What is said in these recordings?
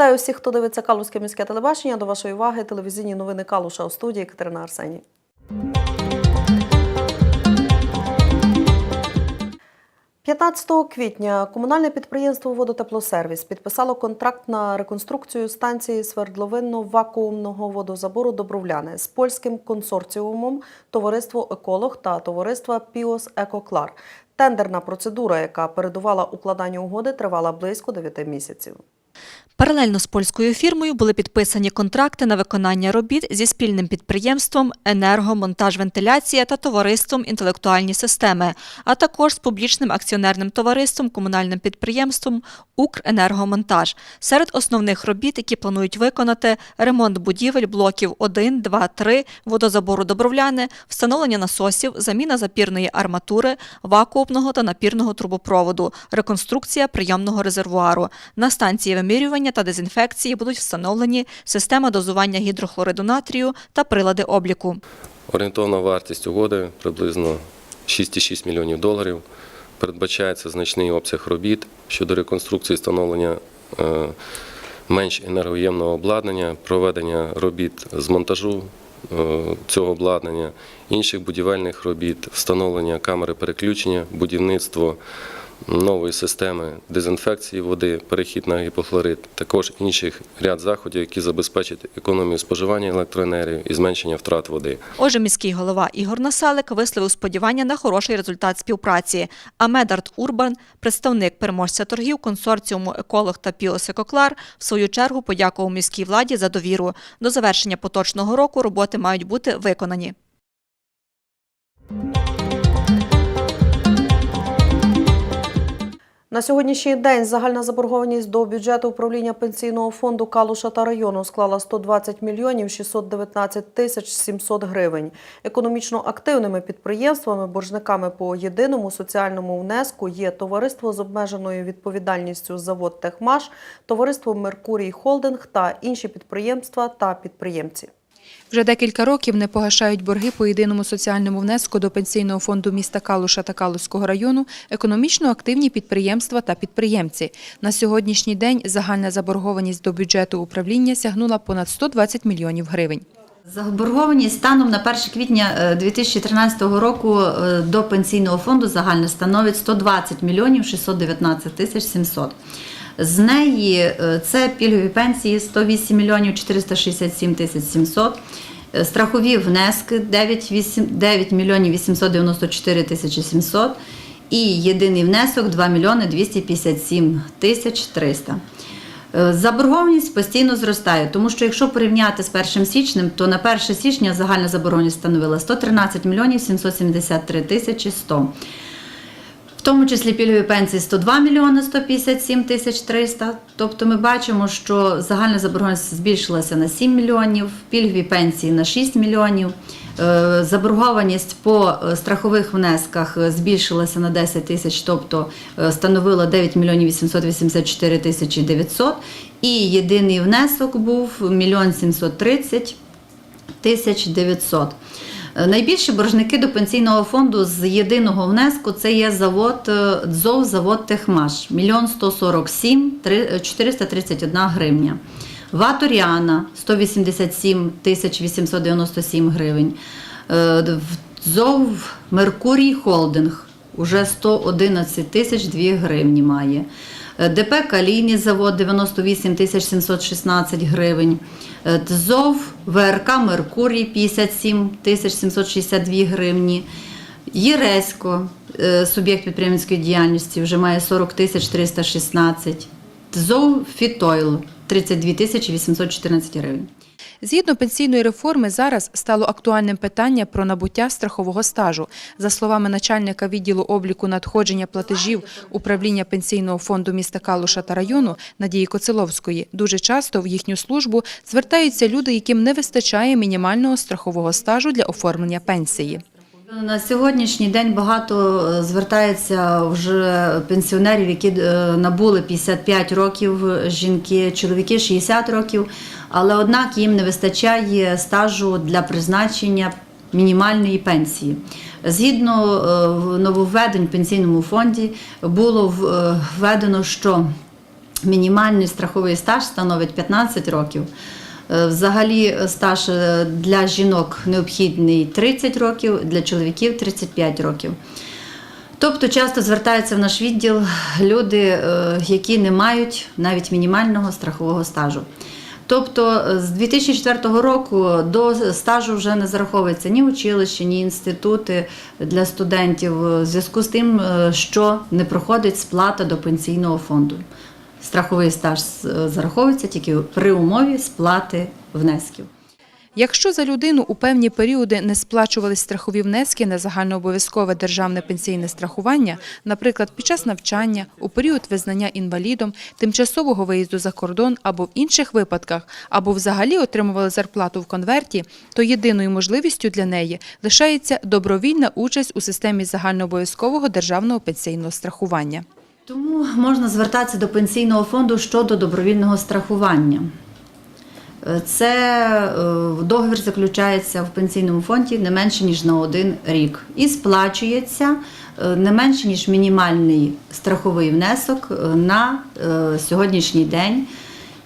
Вітаю всіх, хто дивиться Калузьке міське телебачення. До вашої уваги телевізійні новини Калуша у студії Катерина Арсені. «15 квітня комунальне підприємство Водотеплосервіс підписало контракт на реконструкцію станції свердловинно-вакуумного водозабору Добровляне з польським консорціумом Товариство Еколог та товариства Піос Екоклар. Тендерна процедура, яка передувала укладанню угоди, тривала близько 9 місяців. Паралельно з польською фірмою були підписані контракти на виконання робіт зі спільним підприємством «Енерго, монтаж, вентиляція» та товариством «Інтелектуальні системи», а також з публічним акціонерним товариством, комунальним підприємством «Укренергомонтаж». Серед основних робіт, які планують виконати – ремонт будівель блоків 1, 2, 3, водозабору Добровляне, встановлення насосів, заміна запірної арматури, вакуумного та напірного трубопроводу, реконструкція прийомного резервуару. На станції вимірювання та дезінфекції будуть встановлені система дозування гідрохлориду натрію та прилади обліку. Орієнтовна вартість угоди приблизно 6,6 мільйонів доларів. Передбачається значний обсяг робіт щодо реконструкції встановлення е, менш енергоємного обладнання, проведення робіт з монтажу е, цього обладнання, інших будівельних робіт, встановлення камери переключення, будівництво нової системи дезінфекції води, перехід на гіпохлорид, також інших ряд заходів, які забезпечать економію споживання електроенергії і зменшення втрат води. Отже, міський голова Ігор Насалик висловив сподівання на хороший результат співпраці. А Медард Урбан, представник переможця торгів консорціуму «Еколог» та «Піосекоклар», в свою чергу подякував міській владі за довіру. До завершення поточного року роботи мають бути виконані. На сьогоднішній день загальна заборгованість до бюджету управління пенсійного фонду Калуша та району склала 120 мільйонів 619 тисяч 700 гривень. Економічно активними підприємствами, боржниками по єдиному соціальному внеску є товариство з обмеженою відповідальністю завод Техмаш, товариство Меркурій Холдинг та інші підприємства та підприємці. Вже декілька років не погашають борги по єдиному соціальному внеску до пенсійного фонду міста Калуша та Калуського району економічно активні підприємства та підприємці. На сьогоднішній день загальна заборгованість до бюджету управління сягнула понад 120 мільйонів гривень. Заборгованість станом на 1 квітня е, 2013 року е, до пенсійного фонду загально становить 120 мільйонів 619 тисяч 700. З неї е, це пільгові пенсії 108 мільйонів 467 тисяч 700, е, страхові внески 9, 8, 9 мільйонів 894 тисячі 700 і єдиний внесок 2 мільйони 257 тисяч 300. Е, Заборгованість постійно зростає, тому що якщо порівняти з 1 січнем, то на 1 січня загальна заборгованість становила 113 мільйонів 773 тисячі 100. В тому числі пільгові пенсії 102 мільйони 157 тисяч 300. Тобто ми бачимо, що загальна заборгованість збільшилася на 7 мільйонів, пільгові пенсії на 6 мільйонів. Е, Заборгованість по е, страхових внесках е, збільшилася на 10 тисяч, тобто становила 9 мільйонів 884 тисячі 900. І єдиний внесок був 1 730 тисяч 900. Е, Найбільші боржники до пенсійного фонду з єдиного внеску це є завод е, ДЗОВ завод Техмаш 1 147 431 гривня. Ваторіана 187 тисяч 897 гривень. Е, в ДЗОВ Меркурій Холдинг уже 111 тисяч 2 гривні має. Е, ДП Калійний завод 98 тисяч 716 гривень. ДЗОВ ТЗОВ ВРК Меркурій 57 тисяч 762 гривні. Єресько, е, суб'єкт підприємницької діяльності, вже має 40 тисяч 316. ТЗОВ Фітойл 32 тисячі 814 гривень. Згідно пенсійної реформи, зараз стало актуальним питання про набуття страхового стажу. За словами начальника відділу обліку надходження платежів управління пенсійного фонду міста Калуша та району Надії Коцеловської, дуже часто в їхню службу звертаються люди, яким не вистачає мінімального страхового стажу для оформлення пенсії. На сьогоднішній день багато е, звертається вже пенсіонерів, які е, набули 55 років, жінки, чоловіки 60 років, але однак їм не вистачає стажу для призначення мінімальної пенсії. Згідно е, нововведень в пенсійному фонді було введено, що Мінімальний страховий стаж становить 15 років. Е, Взагалі стаж е, для жінок необхідний 30 років, для чоловіків 35 років. Тобто часто звертаються в наш відділ люди, е, які не мають навіть мінімального страхового стажу. Тобто е, з 2004 року до стажу вже не зараховується ні училище, ні інститути для студентів в зв'язку з тим, е, що не проходить сплата до пенсійного фонду. Страховий стаж е, зараховується тільки при умові сплати внесків. Якщо за людину у певні періоди не сплачувались страхові внески на загальнообов'язкове державне пенсійне страхування, наприклад, під час навчання, у період визнання інвалідом, тимчасового виїзду за кордон або в інших випадках, або взагалі отримували зарплату в конверті, то єдиною можливістю для неї лишається добровільна участь у системі загальнообов'язкового державного пенсійного страхування. Тому можна звертатися до пенсійного фонду щодо добровільного страхування. Е, Це е, договір заключається в пенсійному фонді не менше ніж на один рік і сплачується е, не менше ніж мінімальний страховий внесок на сьогоднішній день.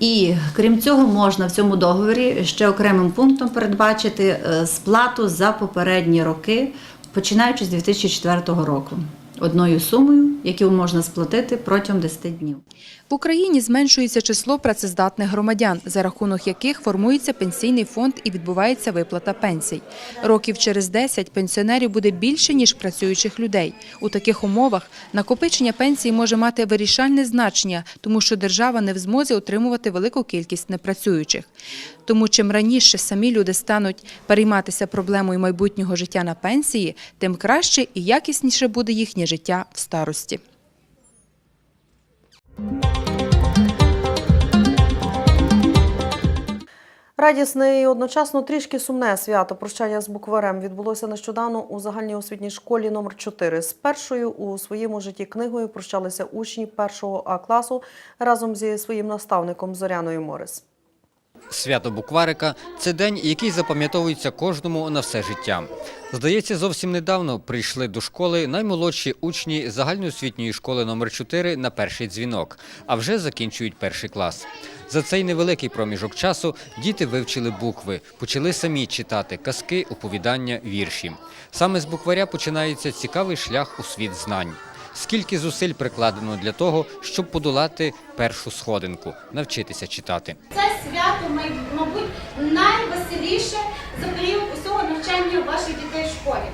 І крім цього, можна в цьому договорі ще окремим пунктом передбачити сплату за попередні роки, починаючи з 2004 року, одною сумою, яку можна сплатити протягом 10 днів. В Україні зменшується число працездатних громадян, за рахунок яких формується пенсійний фонд і відбувається виплата пенсій. Років через 10 пенсіонерів буде більше, ніж працюючих людей. У таких умовах накопичення пенсії може мати вирішальне значення, тому що держава не в змозі утримувати велику кількість непрацюючих. Тому чим раніше самі люди стануть перейматися проблемою майбутнього життя на пенсії, тим краще і якісніше буде їхнє життя в старості. Радісне і одночасно трішки сумне свято прощання з букварем відбулося нещодавно у загальній освітній школі номер 4 З першою у своєму житті книгою прощалися учні першого А класу разом зі своїм наставником Зоряною Морис. Свято букварика це день, який запам'ятовується кожному на все життя. Здається, зовсім недавно прийшли до школи наймолодші учні загальноосвітньої школи номер 4 на перший дзвінок, а вже закінчують перший клас. За цей невеликий проміжок часу діти вивчили букви, почали самі читати казки, оповідання, вірші. Саме з букваря починається цікавий шлях у світ знань. Скільки зусиль прикладено для того, щоб подолати першу сходинку, навчитися читати. Це свято, мабуть, найвеселіше за період усього навчання ваших дітей в школі.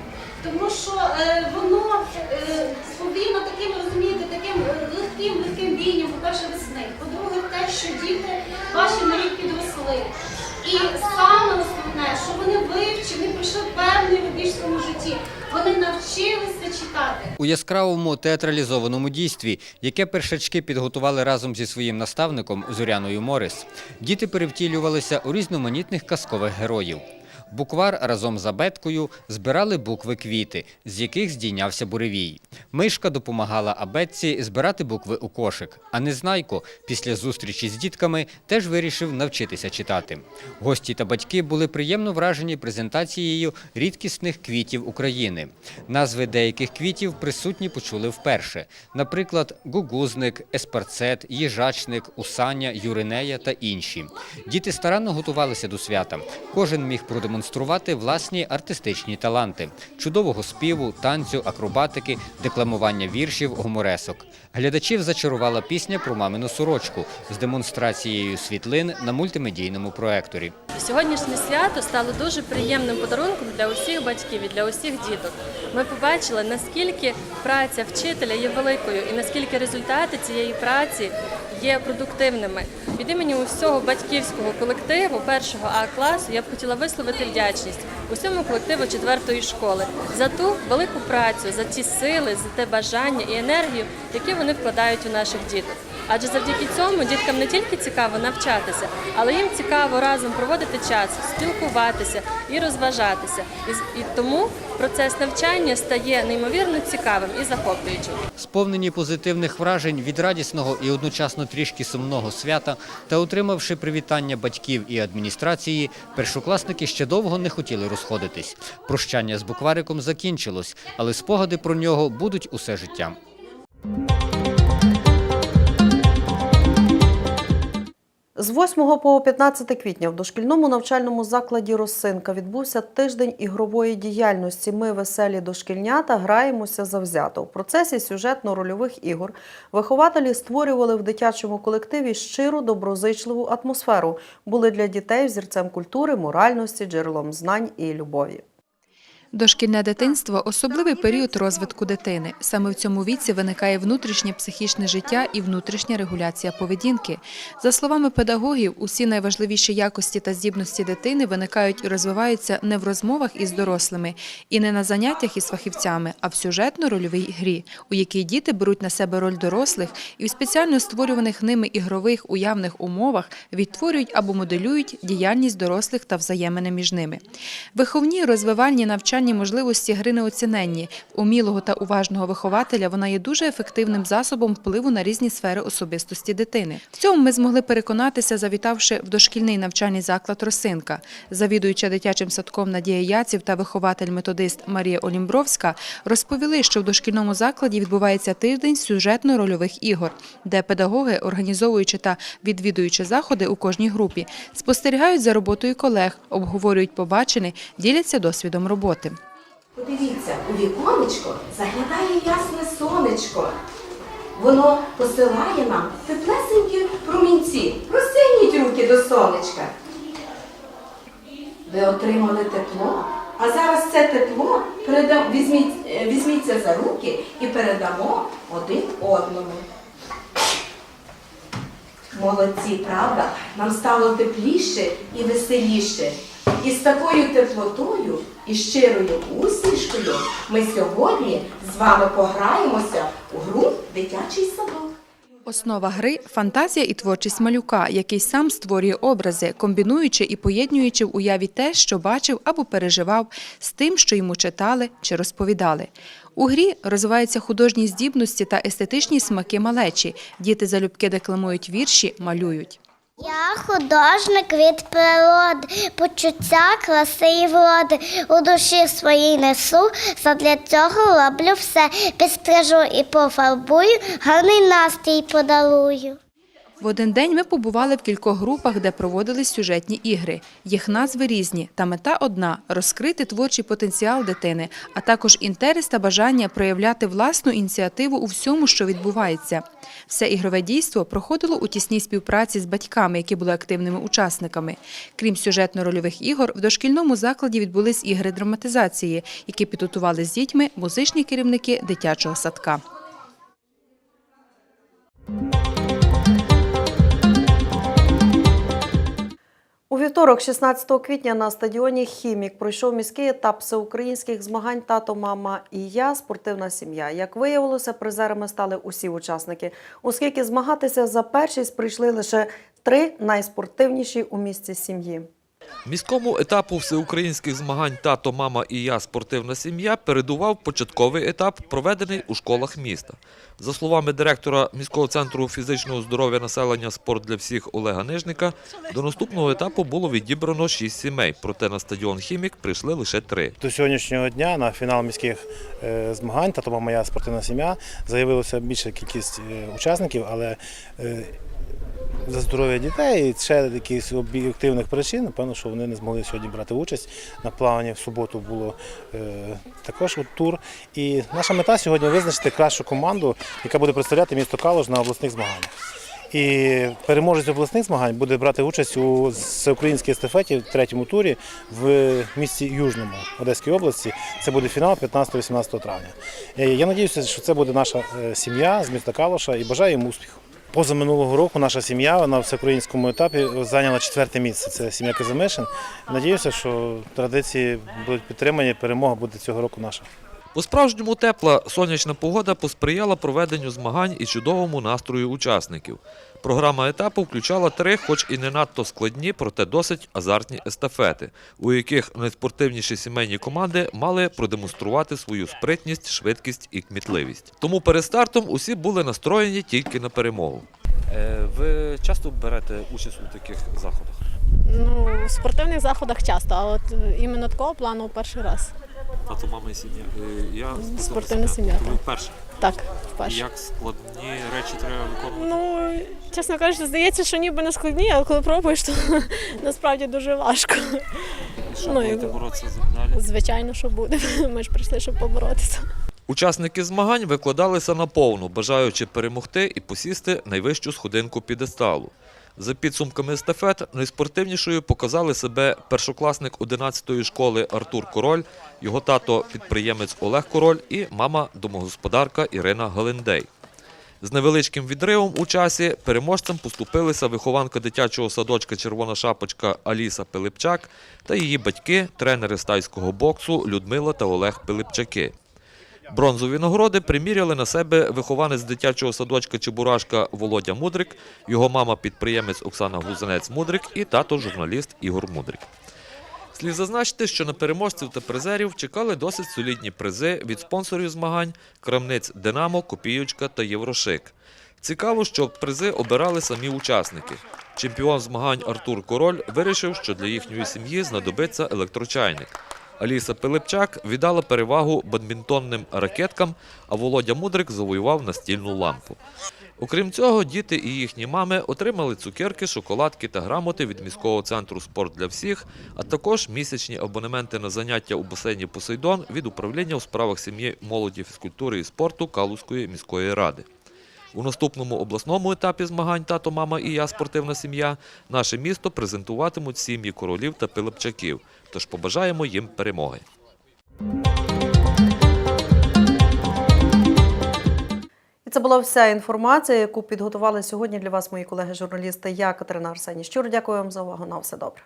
Тому що е, воно е, повільно таким, розумієте, таким е, легким, легким війням, по-перше, весни. По-друге, те, що діти ваші на рік підросли. І саме основне, що вони вивчили, вони пройшли певний рубіж в своєму житті. Вони навчилися читати. У яскравому театралізованому дійстві, яке першачки підготували разом зі своїм наставником Зоряною Морис, діти перевтілювалися у різноманітних казкових героїв. Буквар разом з абеткою збирали букви квіти, з яких здійнявся буревій. Мишка допомагала абетці збирати букви у кошик. А Незнайко після зустрічі з дітками теж вирішив навчитися читати. Гості та батьки були приємно вражені презентацією рідкісних квітів України. Назви деяких квітів присутні почули вперше. Наприклад, гугузник, еспарцет, їжачник, усаня, юринея та інші. Діти старанно готувалися до свята. Кожен міг продемонструвати власні артистичні таланти чудового співу, танцю, акробатики, декламування віршів, гуморесок. Глядачів зачарувала пісня про мамину сорочку з демонстрацією світлин на мультимедійному проекторі. Сьогоднішнє свято стало дуже приємним подарунком для усіх батьків і для усіх діток. Ми побачили, наскільки праця вчителя є великою і наскільки результати цієї праці є продуктивними. Від імені усього батьківського колективу першого А класу я б хотіла висловити вдячність усьому колективу четвертої школи за ту велику працю, за ті сили, за те бажання і енергію, які вони вкладають у наших діток. Адже завдяки цьому діткам не тільки цікаво навчатися, але їм цікаво разом проводити час, спілкуватися і розважатися. І, тому процес навчання стає неймовірно цікавим і захоплюючим. Сповнені позитивних вражень від радісного і одночасно трішки сумного свята та отримавши привітання батьків і адміністрації, першокласники ще довго не хотіли розходитись. Прощання з буквариком закінчилось, але спогади про нього будуть усе життя. З 8 по 15 квітня в дошкільному навчальному закладі Росинка відбувся тиждень ігрової діяльності. Ми веселі дошкільнята граємося завзято. В процесі сюжетно-рольових ігор вихователі створювали в дитячому колективі щиру доброзичливу атмосферу. Були для дітей взірцем культури, моральності, джерелом знань і любові. Дошкільне дитинство – особливий період розвитку дитини. Саме в цьому віці виникає внутрішнє психічне життя і внутрішня регуляція поведінки. За словами педагогів, усі найважливіші якості та здібності дитини виникають і розвиваються не в розмовах із дорослими і не на заняттях із фахівцями, а в сюжетно-рольовій грі, у якій діти беруть на себе роль дорослих і в спеціально створюваних ними ігрових уявних умовах відтворюють або моделюють діяльність дорослих та взаємини між ними. Виховні розвивальні навчальні можливості гри неоціненні. Умілого та уважного вихователя вона є дуже ефективним засобом впливу на різні сфери особистості дитини. В цьому ми змогли переконатися, завітавши в дошкільний навчальний заклад Росинка. Завідуюча дитячим садком Надія Яців та вихователь-методист Марія Олімбровська розповіли, що в дошкільному закладі відбувається тиждень сюжетно-рольових ігор, де педагоги, організовуючи та відвідуючи заходи у кожній групі, спостерігають за роботою колег, обговорюють побачене, діляться досвідом роботи. Подивіться, у віконечко заглядає ясне сонечко. Воно посилає нам теплесенькі промінці. Розтягніть руки до сонечка. Ви отримали тепло, а зараз це тепло передам, візьміть, е, візьміться за руки і передамо один одному. Молодці, правда? Нам стало тепліше і веселіше. І з такою теплотою і щирою усмішкою ми сьогодні з вами пограємося у гру Дитячий садок. Основа гри – фантазія і творчість малюка, який сам створює образи, комбінуючи і поєднуючи в уяві те, що бачив або переживав, з тим, що йому читали чи розповідали. У грі розвиваються художні здібності та естетичні смаки малечі. Діти залюбки декламують вірші, малюють. Я художник від природи, почуття краси і вроди. У душі своїй несу, задля цього роблю все. Підстрижу і пофарбую, гарний настрій подарую. В один день ми побували в кількох групах, де проводились сюжетні ігри. Їх назви різні, та мета одна – розкрити творчий потенціал дитини, а також інтерес та бажання проявляти власну ініціативу у всьому, що відбувається. Все ігрове дійство проходило у тісній співпраці з батьками, які були активними учасниками. Крім сюжетно-рольових ігор, в дошкільному закладі відбулись ігри драматизації, які підготували з дітьми музичні керівники дитячого садка. Вівторок, 16 квітня, на стадіоні Хімік пройшов міський етап всеукраїнських змагань Тато, мама і я спортивна сім'я. Як виявилося, призерами стали усі учасники, оскільки змагатися за першість прийшли лише три найспортивніші у місті сім'ї. Міському етапу всеукраїнських змагань Тато, мама і я спортивна сім'я передував початковий етап, проведений у школах міста. За словами директора міського центру фізичного здоров'я населення Спорт для всіх Олега Нижника, до наступного етапу було відібрано шість сімей, проте на стадіон Хімік прийшли лише три. До сьогоднішнього дня на фінал міських е, змагань та тому моя спортивна сім'я заявилася більша кількість е, учасників, але е, за здоров'я дітей і ще якихось об'єктивних причин, напевно, що вони не змогли сьогодні брати участь. На плаванні в суботу було е, також тур. І наша мета сьогодні визначити кращу команду, яка буде представляти місто Калуш на обласних змаганнях. І переможець обласних змагань буде брати участь у всеукраїнській естафеті в третьому турі в місті Южному Одеської області. Це буде фінал 15-18 травня. Е, Я сподіваюся, що це буде наша е, сім'я з міста Калуша і бажаю їм успіху. Поза минулого року наша сім'я на всеукраїнському етапі зайняла четверте місце. Це сім'я Казимишин. Надіюся, що традиції будуть підтримані. Перемога буде цього року наша. По-справжньому тепла сонячна погода посприяла проведенню змагань і чудовому настрою учасників. Програма етапу включала три, хоч і не надто складні, проте досить азартні естафети, у яких найспортивніші сімейні команди мали продемонструвати свою спритність, швидкість і кмітливість. Тому перед стартом усі були настроєні тільки на перемогу. Е, Ви часто берете участь у таких заходах? Ну, в спортивних заходах часто, а от е, іменно такого плану перший раз. Тато, мама і сім'я. Е, Я Спортивна сім'я, Ви так. вперше. Так, вперше. Як складні речі треба виконувати? Ну, чесно кажучи, здається, що ніби не складні, але коли пробуєш, то насправді дуже важко. І що ну, і- боротися за медалі? Звичайно, що буде. Ми ж прийшли, щоб поборотися. Учасники змагань викладалися наповну, бажаючи перемогти і посісти найвищу сходинку підесталу. За підсумками естафет, найспортивнішою показали себе першокласник 11-ї школи Артур Король, його тато підприємець Олег Король і мама домогосподарка Ірина Галиндей. З невеличким відривом у часі переможцем поступилися вихованка дитячого садочка Червона шапочка Аліса Пилипчак та її батьки, тренери з тайського боксу Людмила та Олег Пилипчаки. Бронзові нагороди приміряли на себе вихованець дитячого садочка Чебурашка Володя Мудрик, його мама підприємець Оксана Гузенець-Мудрик і тато журналіст Ігор Мудрик. Слід зазначити, що на переможців та призерів чекали досить солідні призи від спонсорів змагань крамниць Динамо, Копіючка та Єврошик. Цікаво, що призи обирали самі учасники. Чемпіон змагань Артур Король вирішив, що для їхньої сім'ї знадобиться електрочайник. Аліса Пилипчак віддала перевагу бадмінтонним ракеткам, а Володя Мудрик завоював настільну лампу. Окрім цього, діти і їхні мами отримали цукерки, шоколадки та грамоти від міського центру Спорт для всіх, а також місячні абонементи на заняття у басейні Посейдон від управління у справах сім'ї, молоді, фізкультури і спорту Калузької міської ради. У наступному обласному етапі змагань Тато, мама і я спортивна сім'я наше місто презентуватимуть сім'ї королів та пилипчаків. Тож побажаємо їм перемоги. І це була вся інформація, яку підготували сьогодні для вас мої колеги-журналісти. Я Катерина Арсені. Щиро дякую вам за увагу. На все добре.